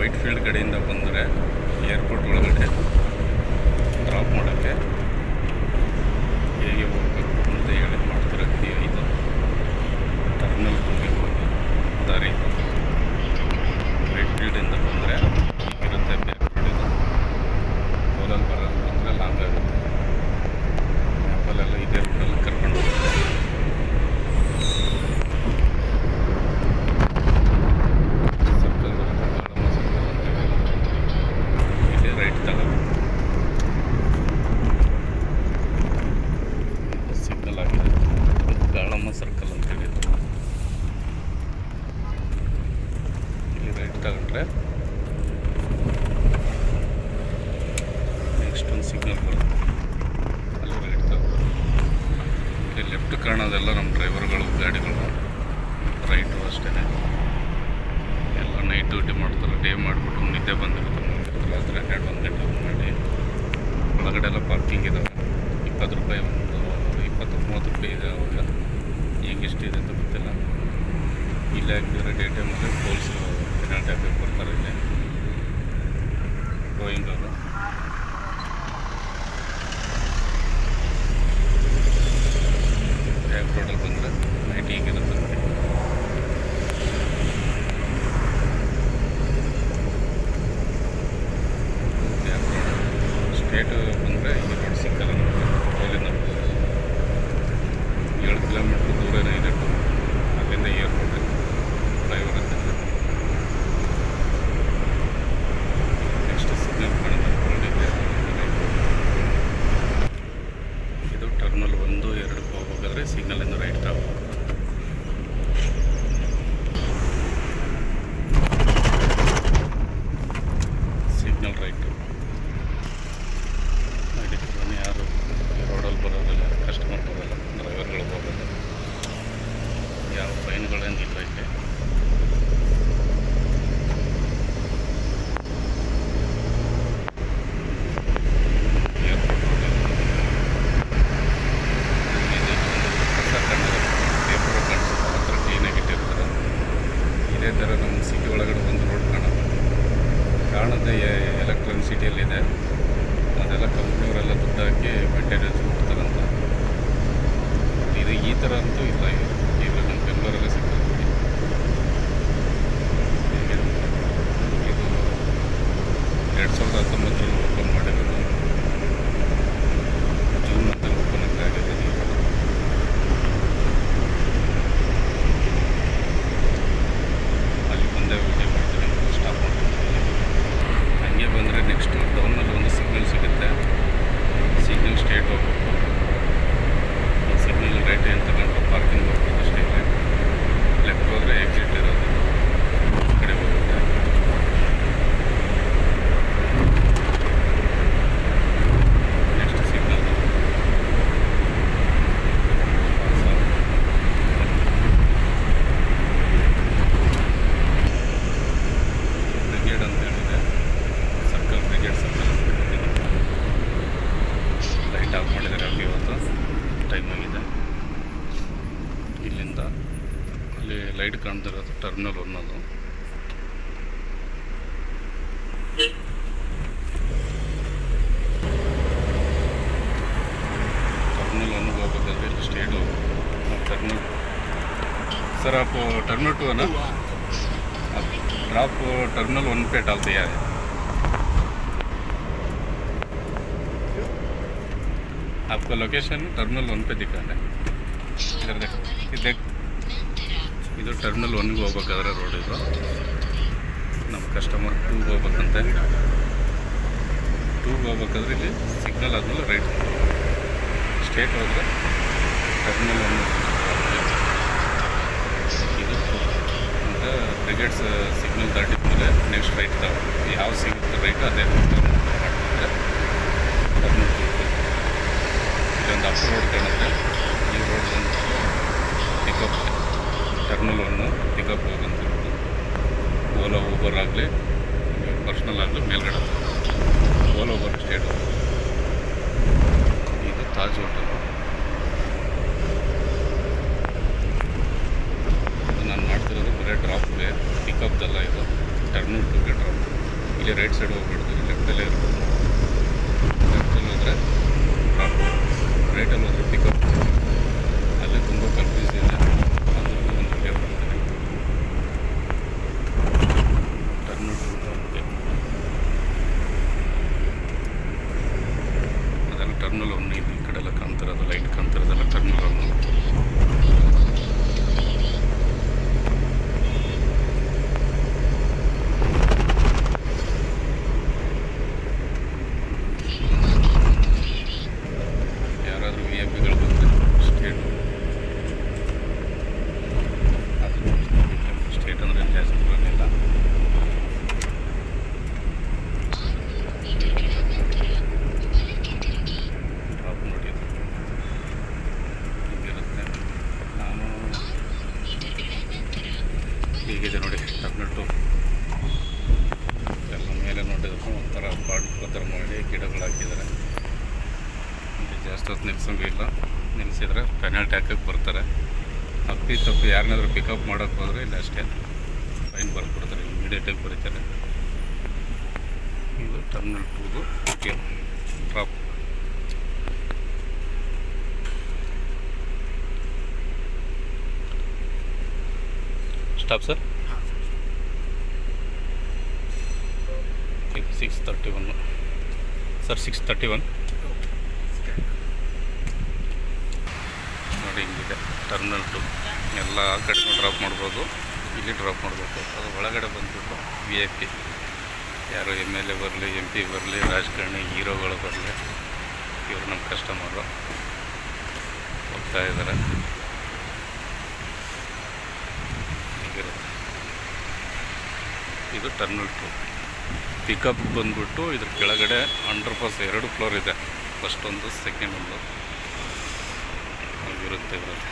White field ಕಡೆಯಿಂದ ಬಂದರೆ airport ಒಳಗಡೆ ಡ್ರಾಪ್ ಮಾಡೋಕ್ಕೆ ಹೇಗೆ ಹೋಗಬೇಕು ಅಂತ ಹೇಳಿ ಮಾಡ್ತಾರೆ ಈ- ಇದು ಟರ್ಮಿನಲ್ ಟೂಗೆ ಹೋಗಿ ದಾರಿ ಇದು. ವೈಟ್ ಫೀಲ್ಡಿಂದ ಬಂದರೆ ಇರುತ್ತೆ ಬ್ಯಾಕ್ ಇದು ಟೋಲಲ್ಲಿ ಬರೋದು ಬಂದರೆ ಲಾಂಗ್ ಆಗುತ್ತೆ ಮ್ಯಾಪಲ್ಲೆಲ್ಲ ಇದೇ ರೂಟಲ್ಲಿ ಕರ್ಕೊಂಡು ಹೋಗುತ್ತೆ ಸರ್ಕಲ್ ಬರುತ್ತೆ ಗಾಳಮ್ಮ ಸರ್ಕಲ್ ಅಂತ ಹೇಳಿ ಇಲ್ಲಿ ರೈಟ್ ತಗೋಬೇಕು ಸಿಗ್ನಲ್ ಆಗಿದೆ ಗಾಳಮ್ಮ ಸರ್ಕಲ್ ಅಂತ ಹೇಳಿ ಇಲ್ಲಿ ರೈಟ್ ತಗೊಂಡ್ರೆ ನೆಕ್ಸ್ಟ್ ಒಂದು ಸಿಗ್ನಲ್ ಬರುತ್ತೆ ಅಲ್ಲಿ ರೈಟ್ ತಗೋಬೇಕು ಇಲ್ಲಿ ಕಾಣೋದೆಲ್ಲ ನಮ್ಮ ಡ್ರೈವರ್ಗಳು, ಗಾಡಿಗಳು. ರೈಟು ಅಷ್ಟೇ ಎಲ್ಲ ನೈಟ್ ಡ್ಯೂಟಿ ಮಾಡ್ತಾರೆ. ಡೇ ಮಾಡಿಬಿಟ್ಟು ನಿದ್ದೆ ಮಲ್ಗಿರ್ತಾರೆ ರಾತ್ರಿ ಹನ್ನೆರಡು, ಒಂದು ಗಂಟೆ ಮಾಡಿ. ಒಳಗಡೆ ಎಲ್ಲ ಪಾರ್ಕಿಂಗ್ ಇದ್ದಾವೆ ಇಪ್ಪತ್ತು ರೂಪಾಯಿ ಒಂದು ಇಪ್ಪತ್ತು ಮೂವತ್ತು ರೂಪಾಯಿ ಇದೆ ಅವಾಗ. ಈಗ ಎಷ್ಟಿದೆ ಅಂತ ಗೊತ್ತಿಲ್ಲ. ಇಲ್ಲೇ ಹಾಕಿದ್ರೆ ಡೇ ಟೈಮಲ್ಲಿ ಪೋಲ್ಸ್ ಪೆನಾಲ್ಟಿ ಹಾಕಿ ಕೊಡ್ತಾರೆ ಇಲ್ಲಿ ಗೋಯಿಂಗ್ ಅವರು ಬ್ಯಾಕ್ ರೋಡಲ್ಲಿ ಬಂದರೆ ನೈಟ್ ಹೀಗಿರುತ್ತೆ ನೋಡಿ ಬ್ಯಾಕ್ ಸ್ಟೇಟ್ ಬಂದರೆ ಈ ರೋಡ್ ಸಿಕ್ಕಲ್ಲ ನಮಗೆ. ಅಲ್ಲಿಂದ ಏಳು ಕಿಲೋಮೀಟ್ರ್ ದೂರ ಇದೆ ಅಲ್ಲಿಂದ ಏರ್ಪೋರ್ಟ್ ಡ್ರೈವರ್ ಅಂತ ನೆಕ್ಸ್ಟ್ ಸಿಗ್ನಲ್ ಕಾಣಿದ್ದೆ ಇದು ಟರ್ಮಲ್ ಒಂದು, ಎರಡು ಹೋಗ್ಬೇಕಾದ್ರೆ ಸಿಗ್ನಲಿಂದ ರೈಟ್ ತಗೋಬೇಕು లైట్ కాంటారు टर्मिनल वन को स्टेट हो टर्मिनल सर आप uh, टर्मिनल टू है ना? आप टर्मिनल वन uh, पे डाल दिया है। आपका लोकेशन टर्मिनल वन पे दिखा रहा है। इधर देखो देख ಇದು ಟರ್ಮಿನಲ್ ಒನ್ಗೆ ಹೋಗ್ಬೇಕಾದ್ರೆ ರೋಡ್ ಇದು. ನಮ್ಮ ಕಸ್ಟಮರ್ ಟೂಗೆ ಹೋಗ್ಬೇಕಂತೆ. ಟೂಗೆ ಹೋಗ್ಬೇಕಾದ್ರೆ ಇಲ್ಲಿ ಸಿಗ್ನಲ್ ಆದಮೇಲೆ ರೈಟ್ ಸ್ಟೇಟ್ ಹೋದರೆ ಟರ್ಮಿನಲ್ ಒನ್ ಇದು. ಅಂತ ಬ್ರಿಗೇಡ್ಸ್ ಸಿಗ್ನಲ್ ದಾಟಿದ್ಮೇಲೆ ನೆಕ್ಸ್ಟ್ ರೈಟ್ ಯಾವ ಸಿಗುತ್ತೆ ರೈಟ್ ಅದೇ ಮಾಡಿದ್ರೆ ಇಲ್ಲೊಂದು ಅಪ್ ರೋಡ್ ಕಾಣುತ್ತೆ ಈ ರೋಡ್ ಬಂದು ಪಿಕಪ್ ಟರ್ಮಿನಲ್ ಒನ್ನು ಪಿಕಪ್ ಹೋಗಂತ ಓಲಾ ಊಬರ್ ಆಗಲಿ ಪರ್ಸ್ನಲ್ ಆಗಲಿ ಮೇಲ್ಗಡೆ ಓಲಾ ಊಬರ್ ಸ್ಟೇಟ್ ಇದು ತಾಜ್ ಹೋಟೆಲ್ ಇದು ನಾನು ಮಾಡ್ತಿರೋದು ಬರೀ ಡ್ರಾಪ್ಗೆ ಪಿಕಪ್ದಲ್ಲ ಇದು ಟರ್ಮಿನಲ್ ಟುಗೆ ಡ್ರಾಪ್ ಇಲ್ಲಿ ರೈಟ್ ಸೈಡ್ ಹೋಗ್ಬಿಡ್ತು ಲೆಫ್ಟಲ್ಲೇ ಇರ್ಬೋದು ಲೆಫ್ಟಲ್ಲಿ ಹೋದರೆ ಡ್ರಾಪ್ ರೈಟಲ್ಲಿ ಹೋದರೆ ಪಿಕಪ್ ಅಲ್ಲಿ ತುಂಬ ಕನ್ಫ್ಯೂಸ್ ಇದೆ ಅದರಲ್ಲಿ ಒಂದು ವಿಡಿಯೋ ಮಾಡ್ತೀನಿ ಟರ್ನ್ ಓಕೆ ಅದೆಲ್ಲ ಟರ್ನಲ್ ಒನ್ ಇದು ಈ ಕಡೆ ಎಲ್ಲ ಕಾಣ್ತಿರೋದು ಲೈಟ್ ಕಾಣ್ತಿರೋದೆಲ್ಲ ಟರ್ನಲ್ ಒನ್ ಯಾರಾದರೂ ವಿ ಐ ಪಿಗಳು ಬಂದರೆ ಸ್ಟೇಟ್ ಅದು ಸ್ಟೇಟ್ ಅಂದರೆ ಜಾಸ್ತಿ ಬರಲಿಲ್ಲ ಡ್ರಾಪ್ ನೋಡಿ ಅದು ಹಿಂಗಿರುತ್ತೆ ನಾನು ಹೀಗಿದೆ ಟರ್ನೆಟು ಎಲ್ಲ ಮೇಲೆ ನೋಡಿದ್ರು ಒಂಥರ ಪಾಟ್ ಥರ ಮಾಡಿ ಗಿಡಗಳು ಹಾಕಿದ್ದಾರೆ. ಇಲ್ಲಿ ಜಾಸ್ತಿ ಹೊತ್ತು ನಿಲ್ಸಂಗಿಲ್ಲ ನಿಲ್ಲಿಸಿದ್ರೆ ಪೆನಾಲ್ಟಿ ಹಾಕಕ್ಕೆ ಬರ್ತಾರೆ. ಅಪ್ಪಿ ತಪ್ಪಿ ಯಾರನ್ನಾದ್ರೂ ಪಿಕಪ್ ಮಾಡೋಕ್ಕೆ ಹೋದರೆ ಇಲ್ಲ ಅಷ್ಟೇ. ಫೈನ್ ಬರ್ಕೊಡ್ತಾರೆ ಇಮಿಡಿಯೇಟಾಗಿ ಬರೀತಾರೆ. ಇದು terminal ಟೂದು okay drop stop sir six thirty one sir six thirty one ನೋಡಿ ಹಿಂಗಿದೆ. ಟರ್ಮಿನಲ್ ಟು ಎಲ್ಲ ಕಡೆನೂ ಡ್ರಾಪ್ ಮಾಡ್ಬೋದು. ಇಲ್ಲಿ ಡ್ರಾಪ್ ಮಾಡಬೇಕು ಅದು ಒಳಗಡೆ ಬಂದುಬಿಟ್ಟು ವಿ ಐ ಪಿ ಯಾರು ಎಂ ಎಲ್ ಎ ಬರಲಿ ಎಂ ಪಿ ಬರಲಿ, ರಾಜಕಾರಣಿ, ಹೀರೋಗಳು ಬರಲಿ, ಇವರು ನಮ್ಮ ಕಸ್ಟಮರು ಹೋಗ್ತಾ ಇದ್ದಾರೆ. ಇದು ಟರ್ಮಿನಲ್ ಟು ಪಿಕಪ್ ಬಂದ್ಬಿಟ್ಟು ಇದ್ರ ಕೆಳಗಡೆ ಅಂಡರ್ ಪಾಸ್ ಎರಡು ಫ್ಲೋರ್ ಇದೆ. ಫಸ್ಟ್ ಒಂದು ಸೆಕೆಂಡ್ ಒಂದು. ಆಗಿರುತ್ತೆ ಇದರಲ್ಲಿ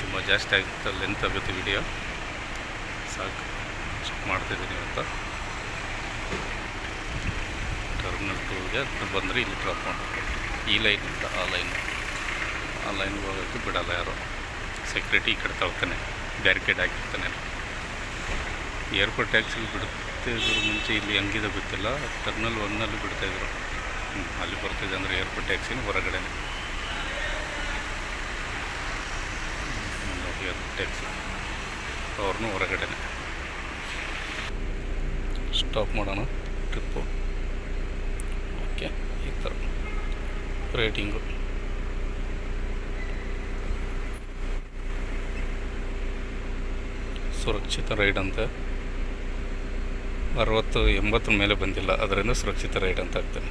ತುಂಬ ಜಾಸ್ತಿ ಆಗುತ್ತೆ ಲೆಂತ್ ಆಗುತ್ತೆ ವಿಡಿಯೋ ಸಾಕು ಚೆಕ್ ಮಾಡ್ತಿದ್ದೀನಿ ಅಂತ ಟರ್ಮಿನಲ್ ಟೂಗೆ ಬಂದರೆ ಇಲ್ಲಿ ಡ್ರಾಪ್ ಮಾಡಬೇಕು. ಈ ಲೈನ್ ಅಂತ, ಆ ಲೈನ್ ಆ ಲೈನ್ಗೆ ಹೋಗೋಕ್ಕೆ ಬಿಡಲ್ಲ ಯಾರು. ಸೆಕ್ಯೂರಿಟಿ ಈ ಕಡೆ ಬ್ಯಾರಿಕೇಡ್ ಹಾಕಿರ್ತಾನೆ ಏರ್ಪೋರ್ಟ್ ಟ್ಯಾಕ್ಸಿಗೆ ಬಿಡ್ತಿದ್ರು ಮುಂಚೆ ಇಲ್ಲಿ ಹೆಂಗಿದೆ ಗೊತ್ತಿಲ್ಲ. ಟರ್ನಲ್ ಒನ್ನಲ್ಲಿ ಬಿಡ್ತಾಯಿದ್ರು ಹ್ಞೂ ಅಲ್ಲಿ ಬರ್ತಿದೆ ಅಂದರೆ ಏರ್ಪೋರ್ಟ್ ಟ್ಯಾಕ್ಸಿನ ಹೊರಗಡೆ ಏರ್ಪೋರ್ಟ್ ಟ್ಯಾಕ್ಸಿ ಅವ್ರನ್ನೂ ಹೊರಗಡೆ ಸ್ಟಾಪ್ ಮಾಡೋಣ ಟ್ರಿಪ್ಪು ಓಕೆ ಈ ಥರ. ರೇಟಿಂಗು ಸುರಕ್ಷಿತ ರೈಡ್ ಅಂತ. ಅರವತ್ತು ಎಂಬತ್ತರ ಮೇಲೆ ಬಂದಿಲ್ಲ, ಅದರಿಂದ ಸುರಕ್ಷಿತ ರೈಡ್ ಅಂತ ಆಗ್ತದೆ.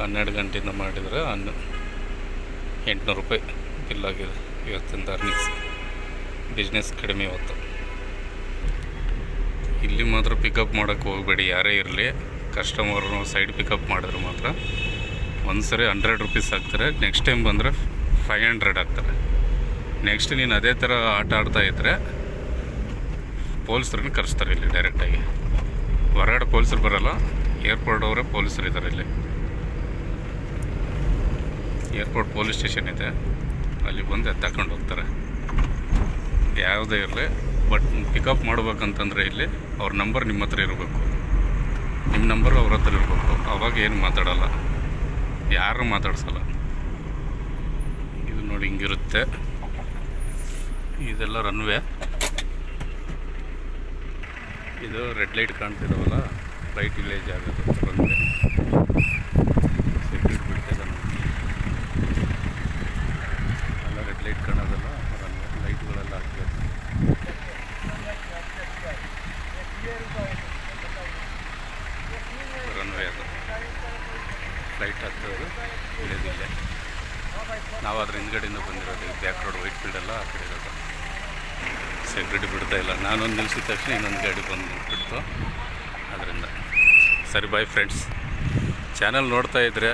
ಹನ್ನೆರಡು ಗಂಟೆಯಿಂದ ಮಾಡಿದರೆ ಹನ್ನು ಎಂಟುನೂರು ರೂಪಾಯಿ ಬಿಲ್ ಆಗಿದೆ. ಇವತ್ತಿಂದ ಅರ್ನಿಂಗ್ಸ್. ಬಿಸ್ನೆಸ್ ಕಡಿಮೆ ಇವತ್ತು ಇಲ್ಲಿ ಮಾತ್ರ ಪಿಕಪ್ ಮಾಡೋಕ್ಕೆ ಹೋಗಬೇಡಿ, ಯಾರೇ ಇರಲಿ. ಕಸ್ಟಮರ್ನು ಸೈಡ್ ಪಿಕಪ್ ಮಾಡಿದ್ರೆ ಮಾತ್ರ ಒಂದು ಸರಿ ಹಂಡ್ರೆಡ್ ರುಪೀಸ್ ಹಾಕ್ತಾರೆ ನೆಕ್ಸ್ಟ್ ಟೈಮ್ ಬಂದರೆ ಫೈವ್ ಹಂಡ್ರೆಡ್ ಹಾಕ್ತಾರೆ ನೆಕ್ಸ್ಟ್ ನೀನು ಅದೇ ಥರ ಆಟ ಆಡ್ತಾ ಇದ್ದರೆ ಪೊಲೀಸರನ್ನು ಕರೆಸ್ತಾರೆ ಇಲ್ಲಿ ಡೈರೆಕ್ಟಾಗಿ ಹೊರಗಡೆ ಪೊಲೀಸರು ಬರೋಲ್ಲ ಏರ್ಪೋರ್ಟ್ ಅವರೇ ಪೊಲೀಸರು ಇದ್ದಾರೆ ಇಲ್ಲಿ. ಏರ್ಪೋರ್ಟ್ ಪೊಲೀಸ್ ಸ್ಟೇಷನ್ ಇದೆ. ಅಲ್ಲಿ ಬಂದು ತಗೊಂಡು ಹೋಗ್ತಾರೆ. ಯಾವುದೇ ಇರಲಿ ಬಟ್ ಪಿಕಪ್ ಮಾಡ್ಬೇಕಂತಂದರೆ ಇಲ್ಲಿ ಅವ್ರ ನಂಬರ್ ನಿಮ್ಮ ಹತ್ರ ಇರಬೇಕು. ನಿಮ್ಮ ನಂಬರ್ ಅವ್ರ ಹತ್ರ ಇರಬೇಕು. ಅವಾಗ ಏನು ಮಾತಾಡೋಲ್ಲ. ಯಾರು ಮಾತಾಡ್ಸಲ್ಲ. ಇದು ನೋಡಿ ಹಿಂಗಿರುತ್ತೆ. ಇದೆಲ್ಲ ರನ್ವೇ ಇದು ರೆಡ್ ಲೈಟ್ ಕಾಣ್ತಿದಾವಲ್ಲ ಲೈಟ್ ವಿಲೇಜ್ ಜಾಗ ರನ್ವೇ ಸೆಕ್ಯೂರಿಟಿ ಬಿಡ್ತಿದ್ದ ಎಲ್ಲ ರೆಡ್ ಲೈಟ್ ಕಾಣೋದಲ್ಲ ರನ್ವೇ ಲೈಟ್ಗಳೆಲ್ಲ ಹಾಕ್ಬೇಕು ರನ್ವೇ ಅದು ಫ್ಲೈಟ್ ಹತ್ತೋದು ಇಳಿಯೋದಿಲ್ಲ ನಾವು ಅದ್ರ ಹಿಂದ್ಗಡೆಯಿಂದ ಬಂದಿರೋದು ಬ್ಯಾಕ್ ರೋಡ್ ವೈಟ್ ಫೀಲ್ಡ್ ಎಲ್ಲ ಆ ಕಡೆ ಇರೋದು ಸೆಕ್ಯೂರಿಟಿ ಬಿಡ್ತಾ ಇಲ್ಲ. ನಾನೊಂದು ನಿಲ್ಸಿದ ತಕ್ಷಣ ಇನ್ನೊಂದು ಗಾಡಿ ಬಂದು ನಿಂತ್ಬಿಡ್ತು ಅದರಿಂದ ಸರಿ ಬಾಯ್ ಫ್ರೆಂಡ್ಸ್ ಚಾನಲ್ ನೋಡ್ತಾ ಇದ್ದರೆ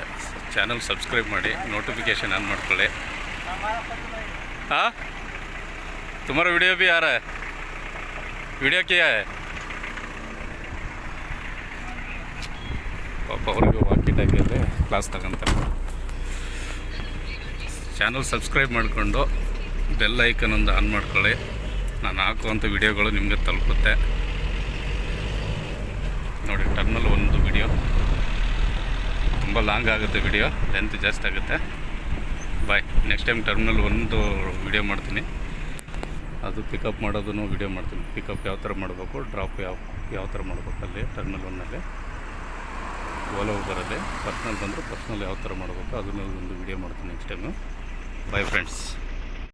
ಚಾನಲ್ ಸಬ್ಸ್ಕ್ರೈಬ್ ಮಾಡಿ ನೋಟಿಫಿಕೇಷನ್ ಆನ್ ಮಾಡ್ಕೊಳ್ಳಿ. ಹಾಂ ತುಮಾರ ವಿಡಿಯೋ ಬಿ ಯಾರ? ವಿಡಿಯೋ ಕಿಯ? ಪಾಪ ಅವ್ರಿಗೆ ವಾಕಿಟ್ ಕ್ಲಾಸ್ ತಗೊಂತಾರೆ. ಚಾನಲ್ ಸಬ್ಸ್ಕ್ರೈಬ್ ಮಾಡಿಕೊಂಡು ಬೆಲ್ ಒಂದು ಆನ್ ಮಾಡ್ಕೊಳ್ಳಿ. ನಾನು ಹಾಕುವಂಥ ವಿಡಿಯೋಗಳು ನಿಮಗೆ ತಲುಪುತ್ತೆ. ನೋಡಿ ಟರ್ನಲ್ ಒಂದು ವಿಡಿಯೋ. ತುಂಬ ಲಾಂಗ್ ಆಗುತ್ತೆ ವಿಡಿಯೋ, ಲೆಂತ್ ಜಾಸ್ತಿ ಆಗುತ್ತೆ. ಬಾಯ್. ನೆಕ್ಸ್ಟ್ ಟೈಮ್ ಟರ್ಮಿನಲ್ ಒಂದು ವಿಡಿಯೋ ಮಾಡ್ತೀನಿ. ಅದು ಪಿಕಪ್ ಮಾಡೋದನ್ನು ವಿಡಿಯೋ ಮಾಡ್ತೀನಿ. ಪಿಕಪ್ ಯಾವ ಥರ ಮಾಡಬೇಕು, ಡ್ರಾಪ್ ಯಾವ ಯಾವ ಥರ ಮಾಡಬೇಕು ಅಲ್ಲಿ, ಟರ್ಮಿನಲ್ ಒನ್ನಲ್ಲಿ. ಓಲಾ ಬರಲಿ, ಪರ್ಸ್ನಲ್ ಬಂದರೆ ಪರ್ಸ್ನಲ್ ಯಾವ ಥರ ಮಾಡಬೇಕು, ಅದನ್ನು ಒಂದು ವಿಡಿಯೋ ಮಾಡ್ತೀನಿ ನೆಕ್ಸ್ಟ್ ಟೈಮು. Bye friends.